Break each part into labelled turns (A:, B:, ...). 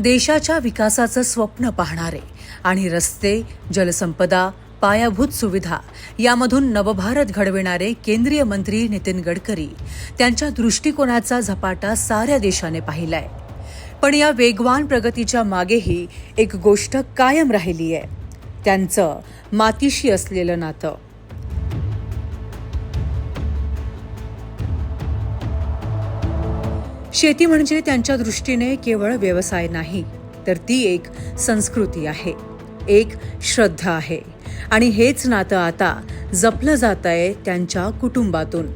A: देशाच्या विकासाचं स्वप्न पाहणारे आणि रस्ते जलसंपदा पायाभूत सुविधा यामधून नवभारत घडविणारे केंद्रीय मंत्री नितीन गडकरी त्यांच्या दृष्टिकोनाचा झपाटा साऱ्या देशाने पाहिलाय. पण या वेगवान प्रगतीच्या मागेही एक गोष्ट कायम राहिली आहे त्यांचं मातीशी असलेलं नातं. शेती म्हणजे त्यांच्या दृष्टीने केवळ व्यवसाय नाही तर ती एक संस्कृती आहे एक श्रद्धा आहे. आणि हेच नातं आता जपलं जात आहे त्यांच्या कुटुंबातून.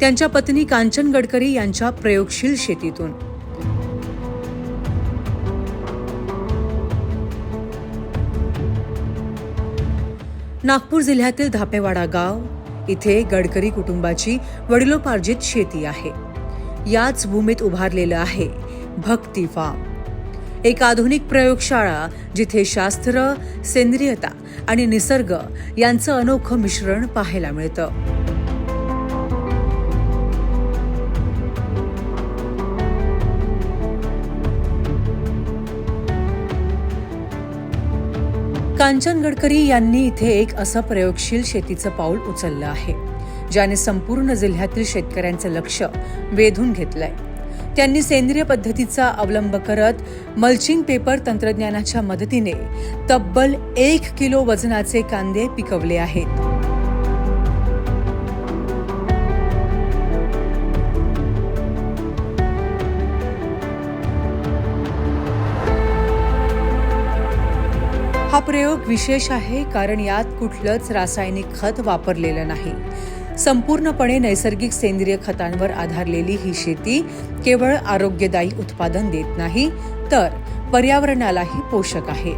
A: त्यांच्या पत्नी कांचन गडकरी यांच्या प्रयोगशील शेतीतून. नागपूर जिल्ह्यातील धापेवाडा गाव इथे गडकरी कुटुंबाची वडिलोपार्जित शेती आहे. याच भूमीत उभारलेलं आहे. भक्ती फार्म एक आधुनिक प्रयोगशाळा जिथे शास्त्र सेंद्रियता आणि निसर्ग यांचं अनोखं मिश्रण पाहायला मिळतं. कांचन गडकरी यांनी इथे एक असं प्रयोगशील शेतीचं पाऊल उचललं आहे. ज्याने संपूर्ण जिल्ह्यातील शेतकऱ्यांचं लक्ष वेधून घेतलंय. त्यांनी सेंद्रिय पद्धतीचा अवलंब करत मल्चिंग पेपर तंत्रज्ञानाच्या मदतीने तब्बल एक किलो वजनाचे कांदे पिकवले आहेत. हा प्रयोग विशेष आहे कारण यात कुठलंच रासायनिक खत वापरलेलं नाही. संपूर्णपणे नैसर्गिक सेंद्रिय खतांवर आधारलेली ही शेती केवळ आरोग्यदायी उत्पादन देत नाही तर पर्यावरणालाही पोषक आहे.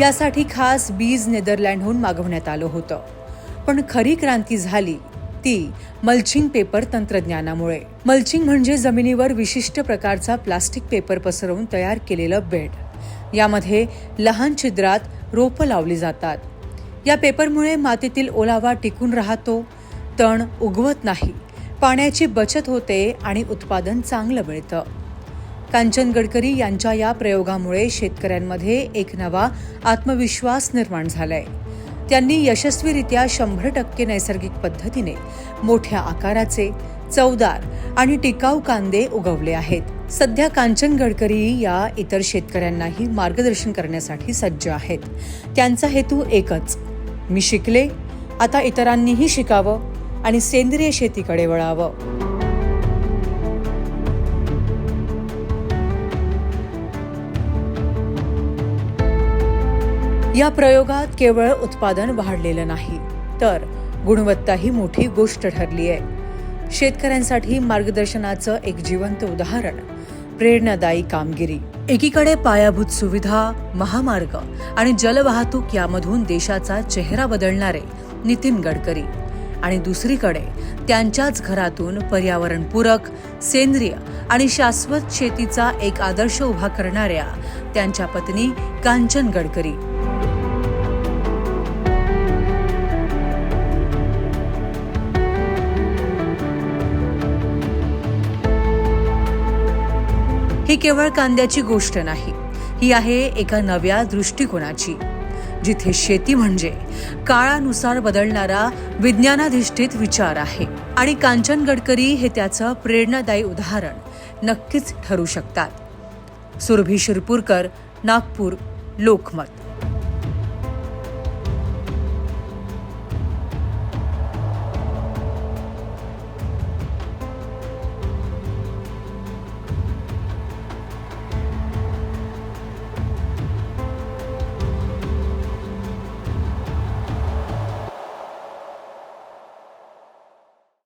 A: यासाठी खास बीज नेदरलँडहून मागवण्यात आलं होतं. पण खरी क्रांती झाली ती मल्चिंग पेपर तंत्रज्ञानामुळे. मल्चिंग म्हणजे जमिनीवर विशिष्ट प्रकारचा प्लास्टिक पेपर पसरवून तयार केलेलं बेड. यामध्ये लहान छिद्रात रोपं लावली जातात. या पेपरमुळे मातीतील ओलावा टिकून राहतो तण उगवत नाही पाण्याची बचत होते आणि उत्पादन चांगलं मिळतं. कांचन गडकरी यांच्या या प्रयोगामुळे शेतकऱ्यांमध्ये एक नवा आत्मविश्वास निर्माण झालाय. त्यांनी यशस्वीरित्या शंभर टक्के नैसर्गिक पद्धतीने मोठ्या आकाराचे चवदार आणि टिकाऊ कांदे उगवले आहेत. सध्या कांचन गडकरी या इतर शेतकऱ्यांनाही मार्गदर्शन करण्यासाठी सज्ज आहेत. त्यांचा हेतू एकच मी शिकले आता इतरांनीही शिकावं आणि सेंद्रिय शेतीकडे वळावं. या प्रयोगात केवळ उत्पादन वाढलेलं नाही तर गुणवत्ता ही मोठी गोष्ट ठरली आहे. शेतकऱ्यांसाठी मार्गदर्शनाचं एक जिवंत उदाहरण प्रेरणादायी कामगिरी. एकीकडे पायाभूत सुविधा महामार्ग आणि जलवाहतूक यामधून देशाचा चेहरा बदलणारे नितीन गडकरी आणि दुसरीकडे त्यांच्याच घरातून पर्यावरणपूरक सेंद्रिय आणि शाश्वत शेतीचा एक आदर्श उभा करणाऱ्या त्यांच्या पत्नी कांचन गडकरी. ही केवळ कांद्याची गोष्ट नाही. ही आहे एका नव्या दृष्टिकोनाची जिथे शेती म्हणजे काळानुसार बदलणारा विज्ञानाधिष्ठित विचार आहे. आणि कांचन गडकरी हे त्याचं प्रेरणादायी उदाहरण नक्कीच ठरू शकतात. सुरभी शिरपूरकर नागपूर लोकमत.